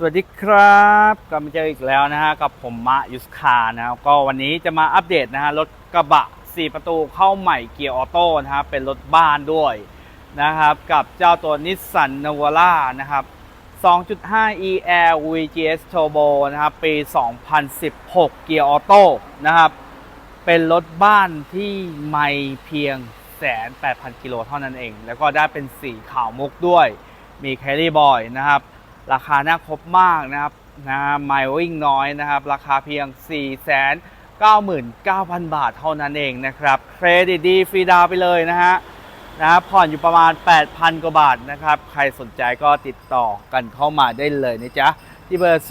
สวัสดีครับกลับมาเจออีกแล้วนะฮะกับผมมะยุสคานะครับก็วันนี้จะมาอัปเดตนะฮะรถกระบะ 4 ประตูเข้าใหม่เกียร์ออโต้นะครับเป็นรถบ้านด้วยนะครับกับเจ้าตัวนิสสันนวาร่านะครับ 2.5 EL VGS Turbo นะครับปี 2016 เกียร์ออโต้นะครับเป็นรถบ้านที่ไม่เพียงแสนแปดพันกิโลเท่านั้นเอง แล้วก็ได้เป็นสีขาวมุกด้วยมีแคลรี่บอยนะครับ ราคาน่าครบมากนะครับนะไมล์วิ่งน้อยนะครับ ราคาเพียง4 9 9 0 0 0 บาทเท่านั้นเองนะครับเครดิตดีฟรีดาวไปเลยนะฮะนะผ่อนอยู่ประมาณ 8,000 กว่าบาทนะครับ ใครสนใจก็ติดต่อกันเข้ามาได้เลยนะจ๊ะ ที่เบอร์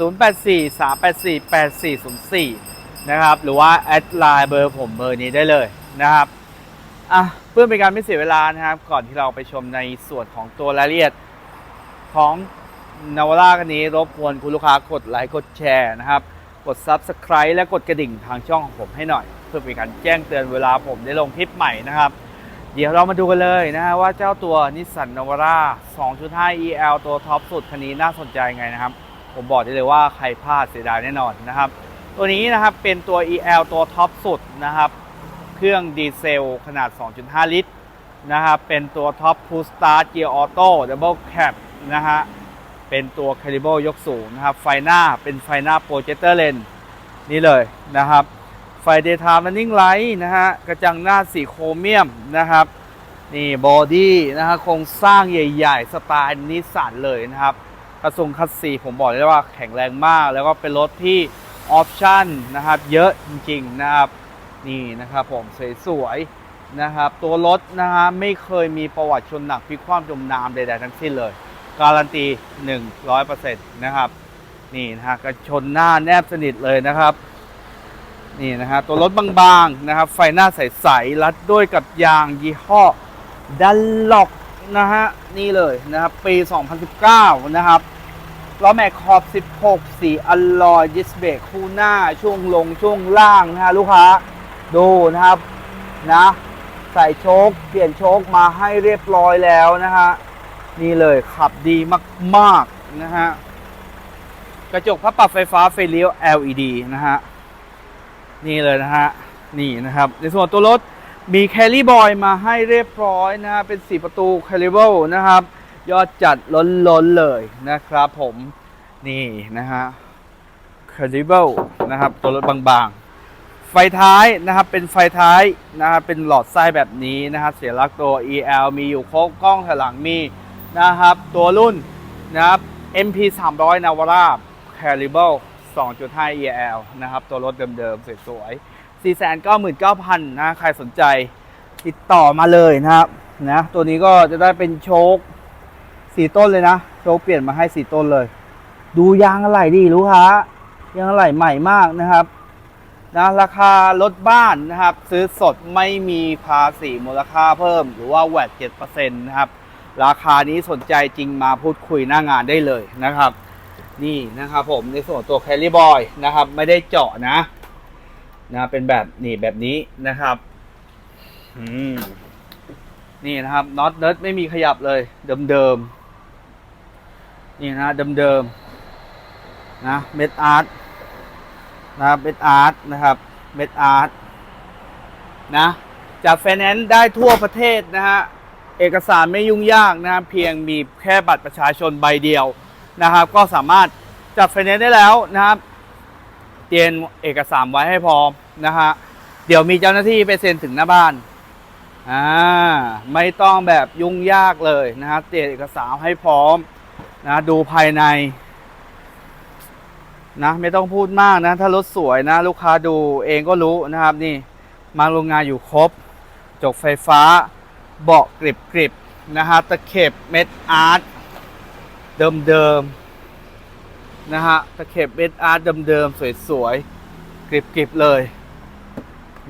0843848404 นะครับ หรือว่า แอดไลน์เบอร์ผมเบอร์นี้ได้เลยนะครับอะเพื่อเป็นการไม่เสียเวลานะครับ ก่อนที่เราไปชมในส่วนของตัวรายละเอียดของ นาวาร่าคันนี้รบกวนคุณลูกค้ากดไลค์กดแชร์นะครับ กด Subscribe และกดกระดิ่งทางช่องของผมให้หน่อย เพื่อเป็นการแจ้งเตือนเวลาผมได้ลงคลิปใหม่นะครับ เดี๋ยวเรามาดูกันเลยนะฮะว่าเจ้าตัวนิสสันนาวาร่า2.5 EL ตัวท็อปสุดคันนี้น่าสนใจไงนะครับ ผมบอกได้เลยว่าใครพลาดเสียดายแน่นอนนะครับ ตัวนี้นะครับเป็นตัว EL ตัวท็อปสุดนะครับ เครื่องดีเซลขนาด 2.5 ลิตรนะครับเป็นตัวท็อปพูสตาร์เกียร์ออโต้ดับเบิลแคปนะฮะ เป็นตัวคาลิเบ e ยกสูงนะครับ ไฟหน้าเป็นไฟหน้าโปรเจคเตอร์เลนนี่เลยนะครับ ไฟ Daytime Running Light นะฮะกระจังหน้าสีโครเมียมนะครับนี่บอดี้นะฮะโครงสร้างใหญ่ๆ สไตล์นิสสันเลยนะครับ กระทรงคัสซีผมบอกเลยว่าแข็งแรงมาก แล้วก็เป็นรถที่ออปชั่นนะครับเยอะจริงๆนะครับนี่นะครับผมสวยๆนะครับ ตัวรถนะฮะไม่เคยมีประวัติชนหนักพิกคว่ำจมน้ำใดๆทั้งสิ้นเลย การันตี 100%นะครับนี่นะฮะกระชนหน้าแนบสนิทเลยนะครับ นี่นะฮะตัวรถบางๆนะครับ ไฟหน้าใสๆรัดด้วยกับยางยี่ห้อดันล็อกนะฮะนี่เลยนะครับ ปี 2019 นะครับล้อแม็กขอบ 16 สีอลลอยดิสเบรกคู่หน้าช่วงลงช่วงล่างนะฮะลูกค้าดูนะครับนะ ใส่โชคเปลี่ยนโชคมาให้เรียบร้อยแล้วนะฮะ นี่เลยขับดีมาก ๆ นะฮะ กระจกพับปรับไฟฟ้าไฟเลี้ยว LED นะฮะ นี่เลยนะฮะ นี่นะครับ ในส่วนตัวรถมีแคลรี่บอยมาให้เรียบร้อยนะฮะ เป็น 4 ประตูแคลิเบิลนะครับ ยอดจัดล้น ๆ เลยนะครับผม นี่นะฮะแคลิเบิลนะครับ ตัวรถบาง ๆไฟท้ายนะครับเป็นไฟท้ายนะครับเป็นหลอดไส้แบบนี้นะครับเสียลักตัว EL มีอยู่ครบกล้องถอยหลังมี นะครับ ตัวรุ่นนะครับ MP 300 Navara Caliber 2.5 EL นะครับ ตัวรถเดิมๆ สวยๆ 499,000 นะ ใครสนใจติดต่อมาเลยนะครับนะตัวนี้ก็จะได้เป็นโชคสี่ต้นเลยนะ โชคเปลี่ยนมาให้สี่ต้นเลย ดูยางอะไหล่ดีลูกค้ายางอะไหล่ใหม่มากนะครับนะราคารถบ้านนะครับ ซื้อสดไม่มีภาษีมูลค่าเพิ่ม หรือว่าแวด7%นะครับ ราคานี้สนใจจริงมาพูดคุยหน้างานได้เลยนะครับ นี่นะครับผมในส่วนตัวแคลรี่บอยนะครับ ไม่ได้เจาะนะนะเป็นแบบนี่แบบนี้นะครับอืมนี่นะครับน็อตเนิร์ดไม่มีขยับเลย เดิมๆนี่นะเดิมๆนะเม็ดอาร์ตนะครับเม็ดอาร์ตนะครับเม็ดอาร์ตนะจากไฟแนนซ์ได้ทั่วประเทศนะฮะ เอกสารไม่ยุ่งยากนะครับเพียงมีแค่บัตรประชาชนใบเดียวนะครับ ก็สามารถจัดไฟแนนซ์ได้แล้วนะครับเตรียมเอกสารไว้ให้พร้อมนะฮะเดี๋ยวมีเจ้าหน้าที่ไปเซ็นถึงหน้าบ้านอ่าไม่ต้องแบบยุ่งยากเลยนะครับเตรียมเอกสารให้พร้อมนะดูภายในนะไม่ต้องพูดมากนะ ถ้ารถสวยนะ ลูกค้าดูเองก็รู้นะครับนี่ มาโรงงานอยู่ครบ จกไฟฟ้า เบาะกริบกริบๆนะฮะตะเข็บเม็ดอาร์ตเดิมเดิมๆนะฮะตะเข็บเม็ดอาร์ตเดิมเดิมๆสวยๆกริบกริบๆเลย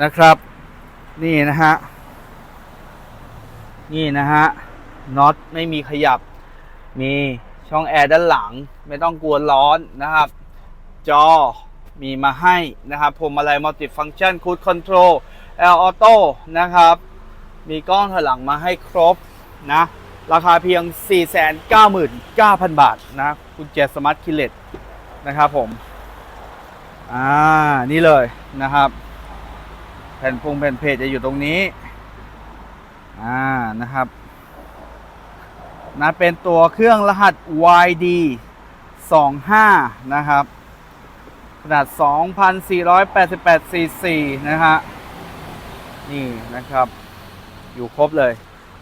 นะครับ นี่นะฮะนี่นะฮะน็อตไม่มีขยับ มีช่องแอร์ด้านหลัง ไม่ต้องกลัวร้อนนะครับ จอมีมาให้นะครับพวงมาลัยมัลติฟัง c t ชันคูดคอนโทรลแอร์ออโต้นะครับ มีกล้องถอยหลังมาให้ครบนะ ราคาเพียง 499,000 บาทนะกุญแจสมาร์ทคิเลตนะครับผม อ่า นี่เลยนะครับ แผ่นพงแผ่นเพจจะอยู่ตรงนี้ อ่า นะครับนะเป็นตัวเครื่องรหัส YD 25 นะครับ ขนาด 2,488 cc นะฮะ นี่นะครับ อยู่ครบเลย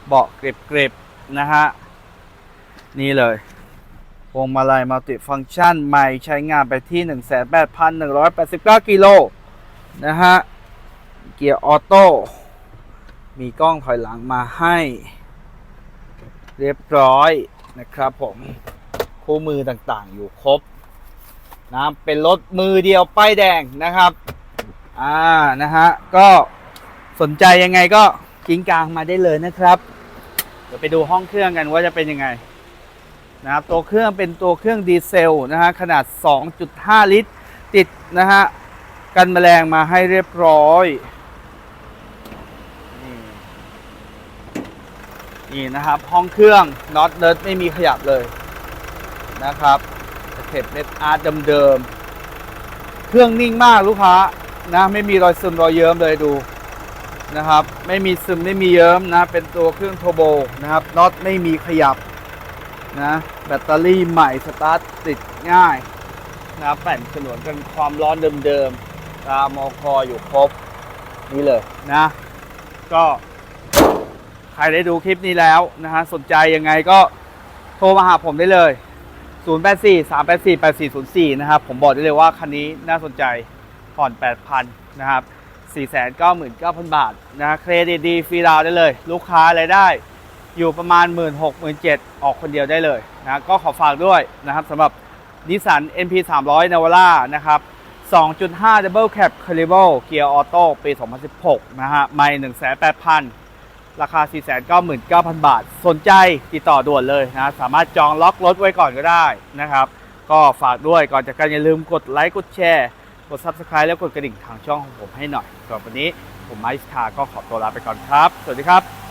เบาะเกรบนะฮะ นี่เลยพวงมาลัยมัลติฟังชันใหม่ใช้งานไปที่ 18,189 กิโลนะฮะ เกียร์ออโต้ มีกล้องถอยหลังมาให้ เรียบร้อยนะครับผมคู่มือต่างๆ อยู่ครบนะเป็นรถมือเดียวป้ายแดงนะครับ อ่า นะฮะ ก็สนใจยังไงก็ กิ้งกลางมาได้เลยนะครับ เดี๋ยวไปดูห้องเครื่องกันว่าจะเป็นยังไงนะครับตัวเครื่องเป็นตัวเครื่องดีเซลนะฮะขนาด 2.5 ลิตร ติดนะฮะกันแมลงมาให้เรียบร้อยนี่นะครับห้องเครื่องน็อตเนิร์ดไม่มีขยับเลยนะครับเข็บเม็ดอาร์ตเดิมๆเครื่องนิ่งมากลูกค้านะไม่มีรอยซึมรอยเยิ้มเลยดู นะครับ ไม่มีซึมไม่มีเยิ้มนะ เป็นตัวเครื่องโทโบนะครับน็อตไม่มีขยับนะแบตเตอรี่ใหม่สตาร์ทติดง่ายนะครับแผ่นฉนวนกันความร้อนเดิมๆตามอคออยู่ครบนี่เลยนะ ก็ใครได้ดูคลิปนี้แล้วนะฮะสนใจยังไงก็โทรมาหาผมได้เลย 084 384 8404 นะครับ ผมบอกได้เลยว่าคันนี้น่าสนใจผ่อน 8,000 นะครับ 499,000 บาทนะเครดิตดีฟรีดาวได้เลย ลูกค้ารายได้อยู่ประมาณ 1 6 0 0 0 7ออกคนเดียวได้เลยนะก็ขอฝากด้วยนะครับสำหรับนิสสัน NP 300 Navara นะครับ 2.5 Double Cab Carnival เกียร์ออโต้ปี 2016 นะฮะไม่108,000 ราคา 499,000 บาท สนใจติดต่อด่วนเลยนะ สามารถจองล็อกรถไว้ก่อนก็ได้นะครับ ก็ฝากด้วยก่อนจากกันอย่าลืมกดไลค์กดแชร์ กด Subscribe แล้วกดกระดิ่งทางช่องของผมให้หน่อยสำหรับวันนี้ผมไมค์คาก็ขอตัวลาไปก่อนครับ สวัสดีครับ